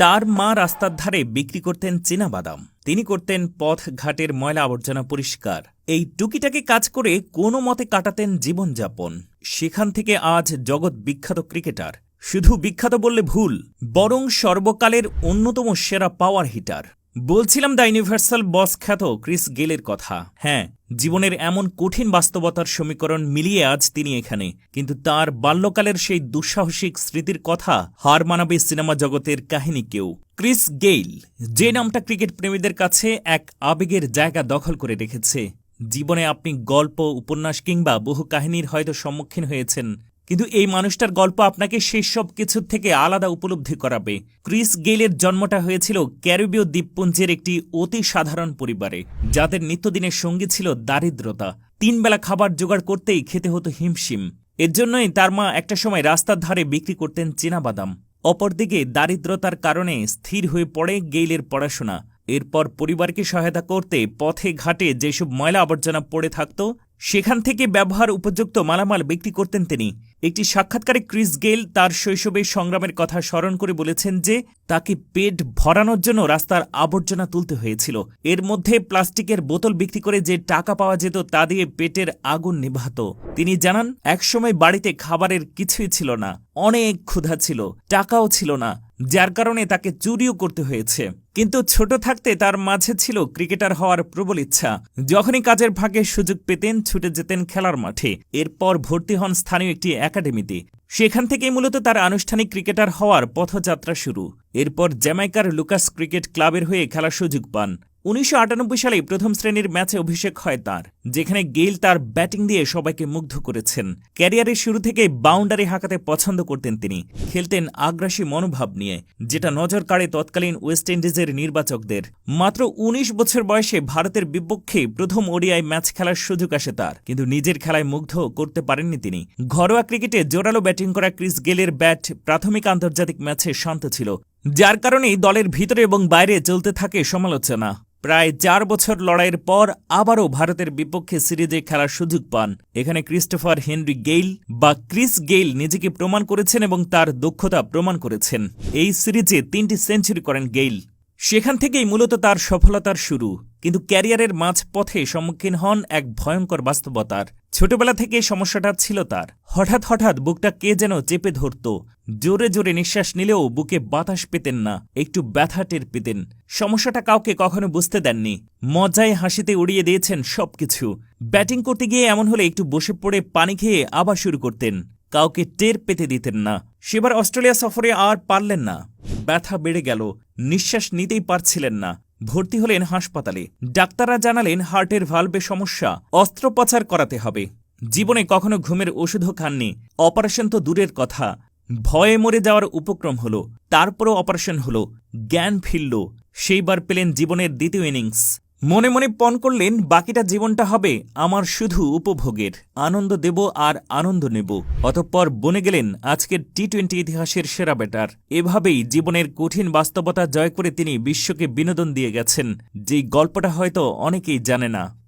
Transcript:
তার মা রাস্তার ধারে বিক্রি করতেন চীনা বাদাম তিনি করতেন পথ ঘাটের ময়লা আবর্জনা পরিষ্কার। এই টুকিটাকে কাজ করে কোনো মতে কাটাতেন জীবনযাপন। সেখান থেকে আজ জগৎ বিখ্যাত ক্রিকেটার। শুধু বিখ্যাত বললে ভুল, বরং সর্বকালের অন্যতম সেরা পাওয়ার হিটার বলছিলাম দ্য ইউনিভার্সাল বস খ্যাত ক্রিস গেলের কথা। হ্যাঁ জীবনের এমন কঠিন বাস্তবতার সমীকরণ মিলিয়ে আজ তিনি এখানে। কিন্তু তার বাল্যকালের সেই দুঃসাহসিক স্মৃতির কথা হার মানাবে সিনেমা জগতের কাহিনীকেও ক্রিস গেইল, যে নামটা ক্রিকেট প্রেমীদের কাছে এক আবেগের জায়গা দখল করে রেখেছে। জীবনে আপনি গল্প, উপন্যাস কিংবা বহু কাহিনীর হয়তো সম্মুখীন হয়েছেন। কিন্তু এই মানুষটার গল্প আপনাকে সেই সব কিছুর থেকে আলাদা উপলব্ধি করাবে। ক্রিস গেইলের জন্মটা হয়েছিল ক্যারিবীয় দ্বীপপুঞ্জের একটি অতি সাধারণ পরিবারে, যাদের নিত্যদিনের সঙ্গী ছিল দারিদ্রতা। তিনবেলা খাবার জোগাড় করতেই খেতে হতো হিমশিম। এর জন্যই তার মা একটা সময় রাস্তার ধারে বিক্রি করতেন চীনাবাদাম। অপরদিকে দারিদ্রতার কারণে স্থির হয়ে পড়ে গেইলের পড়াশোনা। এরপর পরিবারকে সহায়তা করতে পথে ঘাটে যেসব ময়লা আবর্জনা পড়ে থাকত, সেখান থেকে ব্যবহার উপযুক্ত মালামাল বিক্রি করতেন তিনি। একটি সাক্ষাৎকারে ক্রিস গেল তার শৈশবের সংগ্রামের কথা স্মরণ করে বলেছেন যে, তাকে পেট ভরানোর জন্য রাস্তার আবর্জনা তুলতে হয়েছিল। এর মধ্যে প্লাস্টিকের বোতল বিক্রি করে যে টাকা পাওয়া যেত, তা দিয়ে পেটের আগুন নিভাত। তিনি জানান, একসময় বাড়িতে খাবারের কিছুই ছিল না। অনেক ক্ষুধা ছিল, টাকাও ছিল না, যার কারণে তাকে চুরিও করতে হয়েছে। কিন্তু ছোট থাকতে তার মাঝে ছিল ক্রিকেটার হওয়ার প্রবল ইচ্ছা। যখনই কাজের ভাগে সুযোগ পেতেন, ছুটে যেতেন খেলার মাঠে। এরপর ভর্তি হন স্থানীয় একটি একাডেমিতে। সেখান থেকেই মূলত তার আনুষ্ঠানিক ক্রিকেটার হওয়ার পথযাত্রা শুরু। এরপর জ্যামাইকার লুকাস ক্রিকেট ক্লাবের হয়ে খেলার সুযোগ পান। উনিশশো আটানব্বই সালে প্রথম শ্রেণির ম্যাচে অভিষেক হয় তার, যেখানে গেইল তার ব্যাটিং দিয়ে সবাইকে মুগ্ধ করেছেন। ক্যারিয়ারের শুরু থেকে বাউন্ডারি হাঁকাতে পছন্দ করতেন তিনি, খেলতেন আগ্রাসী মনোভাব নিয়ে, যেটা নজর কাড়ে তৎকালীন ওয়েস্ট ইন্ডিজের নির্বাচকদের। মাত্র ১৯ বছর বয়সে ভারতের বিপক্ষে প্রথম ওডিআই ম্যাচ খেলার সুযোগ আসে তার, কিন্তু নিজের খেলায় মুগ্ধ করতে পারেননি তিনি। ঘরোয়া ক্রিকেটে জোরালো ব্যাটিং করা ক্রিস গেলের ব্যাট প্রাথমিক আন্তর্জাতিক ম্যাচে শান্ত ছিল যার কারণেই দলের ভিতরে এবং বাইরে চলতে থাকে সমালোচনা। প্রায় চার বছর লড়াইয়ের পর আবারও ভারতের বিপক্ষে সিরিজে খেলার সুযোগ পান। এখানে ক্রিস্টোফার হেনরি গেইল বা ক্রিস গেইল নিজেকে প্রমাণ করেছেন এবং তার দক্ষতা প্রমাণ করেছেন। এই সিরিজে তিনটি সেঞ্চুরি করেন গেইল। সেখান থেকেই মূলত তার সফলতার শুরু। কিন্তু ক্যারিয়ারের মাঝ পথে সম্মুখীন হন এক ভয়ঙ্কর বাস্তবতার। ছোটবেলা থেকে সমস্যাটা ছিল তার। হঠাৎ হঠাৎ বুকটা কে যেন চেপে ধরত। জোরে জোরে নিঃশ্বাস নিলেও বুকে বাতাস পেতেন না, একটু ব্যথা টের পেতেন। সমস্যাটা কাউকে কখনো বুঝতে দেননি। মজায় হাসিতে উড়িয়ে দিয়েছেন সবকিছু। ব্যাটিং করতে গিয়ে এমন হলে একটু বসে পড়ে পানি খেয়ে আবার শুরু করতেন। কাউকে টের পেতে দিতেন না। সেবার অস্ট্রেলিয়া সফরে আর পারলেন না। ব্যথা বেড়ে গেল। নিঃশ্বাস নিতেই পারছিলেন না। ভর্তি হলেন হাসপাতালে। ডাক্তাররা জানালেন হার্টের ভালভে সমস্যা, অস্ত্রোপচার করাতে হবে। জীবনে কখনো ঘুমের ওষুধও খাননি। অপারেশন তো দূরের কথা। ভয়ে মরে যাওয়ার উপক্রম হল, তারপরও অপারেশন হল, জ্ঞান ফিরল। সেইবার পেলেন জীবনের দ্বিতীয় ইনিংস। মনে মনে পণ করলেন, বাকিটা জীবনটা হবে আমার শুধু উপভোগের। আনন্দ দেব আর আনন্দ নেব। অতঃপর বনে গেলেন আজকের টি টোয়েন্টি ইতিহাসের সেরা ব্যাটার। এভাবেই জীবনের কঠিন বাস্তবতা জয় করে তিনি বিশ্বকে বিনোদন দিয়ে গেছেন। যেই গল্পটা হয়তো অনেকেই জানে না।